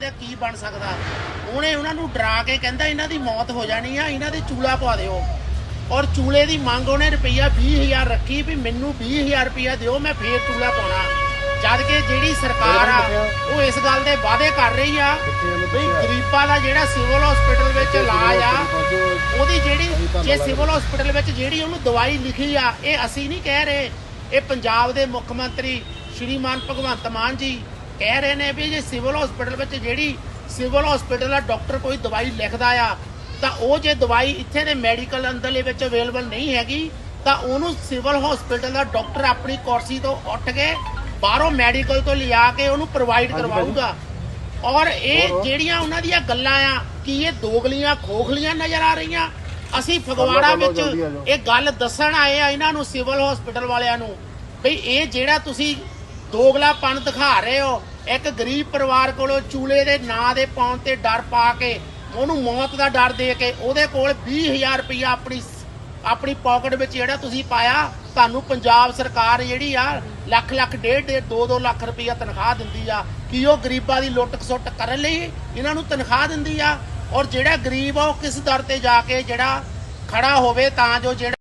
ਤੇ ਕੀ ਬਣ ਸਕਦਾ? ਉਹਨੇ ਉਹਨਾਂ ਨੂੰ ਡਰਾ ਕੇ ਕਹਿੰਦਾ ਇਹਨਾਂ ਦੀ ਮੌਤ ਹੋ ਜਾਣੀ ਆ, ਇਹਨਾਂ ਦੇ ਚੂਲਾ ਪਵਾ ਦਿਓ। ਔਰ ਚੂਲੇ ਦੀ ਮੰਗ ਉਹਨੇ ਰੁਪਈਆ 20000 ਰੱਖੀ ਵੀ ਮੈਨੂੰ 20000 ਰੁਪਈਆ ਦਿਓ, ਮੈਂ ਫੇਰ ਚੂਲਾ ਪਾਉਣਾ। ਜਦ ਕਿ ਜਿਹੜੀ ਸਰਕਾਰ ਆ, ਉਹ ਇਸ ਗੱਲ ਦੇ ਵਾਅਦੇ ਕਰ ਰਹੀ ਆ ਵੀ ਗਰੀਬਾਂ ਦਾ ਜਿਹੜਾ ਸਿਵਲ ਹਸਪੀਟਲ ਵਿੱਚ ਇਲਾਜ ਆ, ਉਹਦੀ ਜਿਹੜੀ, ਜੇ ਸਿਵਲ ਹਸਪੀਟਲ ਵਿੱਚ ਜਿਹੜੀ ਉਹਨੂੰ ਦਵਾਈ ਲਿਖੀ ਆ, ਇਹ ਅਸੀਂ ਨਹੀਂ ਕਹਿ ਰਹੇ। ਇਹ ਪੰਜਾਬ ਦੇ ਮੁੱਖ ਮੰਤਰੀ ਸ਼੍ਰੀਮਾਨ ਭਗਵੰਤ ਮਾਨ ਜੀ ਕਹਿ ਰਹੇ ਨੇ ਵੀ ਜੇ ਸਿਵਲ ਹਸਪੀਟਲ ਵਿੱਚ ਜਿਹੜੀ ਸਿਵਲ ਹਸਪੀਟਲ ਦਾ ਡਾਕਟਰ ਕੋਈ ਦਵਾਈ ਲਿਖਦਾ ਆ ਤਾਂ ਉਹ ਜੇ ਦਵਾਈ ਇੱਥੇ ਦੇ ਮੈਡੀਕਲ ਅੰਦਰਲੇ ਵਿੱਚ ਅਵੇਲੇਬਲ ਨਹੀਂ ਹੈਗੀ ਤਾਂ ਉਹਨੂੰ ਸਿਵਲ ਹਸਪੀਟਲ ਦਾ ਡਾਕਟਰ ਆਪਣੀ ਕੁਰਸੀ ਤੋਂ ਉੱਠ ਕੇ ਬਾਹਰੋਂ ਮੈਡੀਕਲ ਤੋਂ ਲਿਆ ਕੇ ਉਹਨੂੰ ਪ੍ਰੋਵਾਈਡ ਕਰਵਾਊਗਾ। ਔਰ ਇਹ ਜਿਹੜੀਆਂ ਉਹਨਾਂ ਦੀਆਂ ਗੱਲਾਂ ਆ ਕੀ ਇਹ ਦੋਗਲੀਆਂ ਖੋਖਲੀਆਂ ਨਜ਼ਰ ਆ ਰਹੀਆਂ? ਅਸੀਂ ਫਗਵਾੜਾ ਵਿੱਚ ਇਹ ਗੱਲ ਦੱਸਣ ਆਏ ਆ ਇਹਨਾਂ ਨੂੰ ਸਿਵਲ ਹਸਪੀਟਲ ਵਾਲਿਆਂ ਨੂੰ ਵੀ ਇਹ ਜਿਹੜਾ ਤੁਸੀਂ ਦੋਗਲਾਪਣ ਦਿਖਾ ਰਹੇ ਹੋ। ਇੱਕ ਗਰੀਬ ਪਰਿਵਾਰ ਕੋਲੋਂ ਚੂਲੇ ਦੇ ਨਾਂ ਦੇ ਪਾਉਣ ਤੇ ਡਰ ਪਾ ਕੇ, ਉਹਨੂੰ ਮੌਤ ਦਾ ਡਰ ਦੇ ਕੇ, ਉਹਦੇ ਕੋਲ 20000 ਰੁਪਇਆ ਆਪਣੀ ਆਪਣੀ ਪਾਕਟ ਵਿੱਚ ਜਿਹੜਾ ਤੁਸੀਂ ਪਾਇਆ, ਤੁਹਾਨੂੰ ਪੰਜਾਬ ਸਰਕਾਰ ਜਿਹੜੀ ਆ, ਲੱਖ ਲੱਖ, ਡੇਢ ਡੇਢ 2-2 ਲੱਖ ਰੁਪਇਆ ਤਨਖਾਹ ਦਿੰਦੀ ਆ। ਕੀ ਉਹ ਗਰੀਬਾਂ ਦੀ ਲੁੱਟ ਖਸੁੱਟ ਕਰਨ ਲਈ ਇਹਨਾਂ ਨੂੰ ਤਨਖਾਹ ਦਿੰਦੀ ਆ? ਔਰ ਜਿਹੜਾ ਗਰੀਬ ਆ, ਉਹ ਕਿਸ ਦਰ ਤੇ ਜਾ ਕੇ ਜਿਹੜਾ ਖੜਾ ਹੋਵੇ, ਤਾਂ ਜੋ ਜਿਹੜਾ